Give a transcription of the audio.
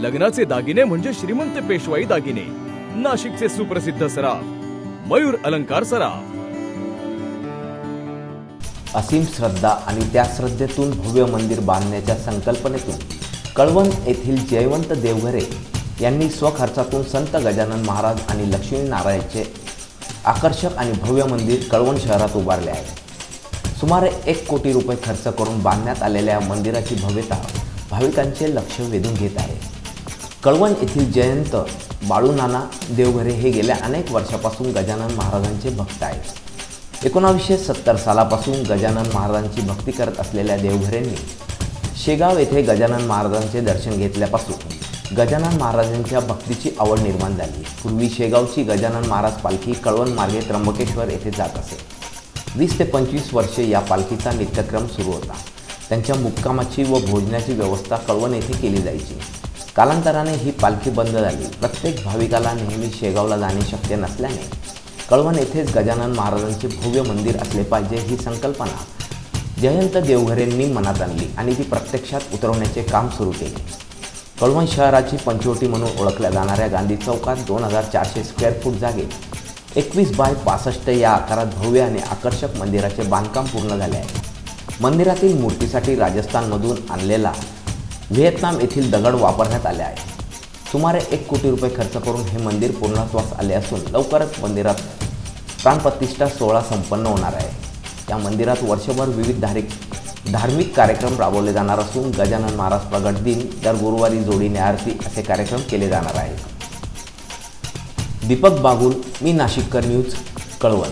लग्नाचे दागिने म्हणजे श्रीमंत पेशवाई दागिने. नाशिकचे सुप्रसिद्ध सराफ मयूर अलंकार सराफ. असीम श्रद्धा आणि त्या श्रद्धेतून भव्य मंदिर बांधण्याच्या संकल्पनेतून कळवण येथील जयवंत देवघरे यांनी स्वखर्चातून संत गजानन महाराज आणि लक्ष्मीनारायणचे आकर्षक आणि भव्य मंदिर कळवण शहरात उभारले आहे. सुमारे एक कोटी रुपये खर्च करून बांधण्यात आलेल्या मंदिराची भव्यता भाविकांचे लक्ष वेधून घेत आहे. कळवण येथील जयंत बाळूनाना देवघरे हे गेल्या अनेक वर्षापासून गजानन महाराजांचे भक्त आहेत. एकोणावीसशे सत्तर सालापासून गजानन महाराजांची भक्ती करत असलेल्या देवघरेंनी शेगाव येथे गजानन महाराजांचे दर्शन घेतल्यापासून गजानन महाराजांच्या भक्तीची आवड निर्माण झाली. पूर्वी शेगावची गजानन महाराज पालखी कळवण मार्गे त्र्यंबकेश्वर येथे जात असे. वीस ते पंचवीस वर्षे या पालखीचा नित्यक्रम सुरू होता. त्यांच्या मुक्कामाची व भोजनाची व्यवस्था कळवण येथे केली जायची. कालांतराने ही पालखी बंद झाली. प्रत्येक भाविकाला नेहमी शेगावला जाणे शक्य नसल्याने कळवण येथेच गजानन महाराजांचे भव्य मंदिर असले पाहिजे ही संकल्पना जयंत देवघरेंनी मनात आणली आणि ती प्रत्यक्षात उतरवण्याचे काम सुरू केले. कळवण शहराची पंचवटी म्हणून ओळखल्या जाणाऱ्या गांधी चौकात दोन हजार चारशे स्क्वेअर फूट जागेत एकवीस बाय पासष्ट या आकारात भव्य आणि आकर्षक मंदिराचे बांधकाम पूर्ण झाले आहे. मंदिरातील मूर्तीसाठी राजस्थानमधून आणलेला व्हिएतनाम येथील दगड वापरण्यात आले आहे. सुमारे एक कोटी रुपये खर्च करून हे मंदिर पूर्णत्वास आले असून लवकरच मंदिरात प्राणप्रतिष्ठा सोहळा संपन्न होणार आहे. या मंदिरात वर्षभर विविध धारिक धार्मिक कार्यक्रम राबवले जाणार असून गजानन महाराज प्रगट दिन दर गुरुवारी जोडीने आरती असे कार्यक्रम केले जाणार आहेत. दीपक बागुल मी नाशिककर न्यूज कळवण.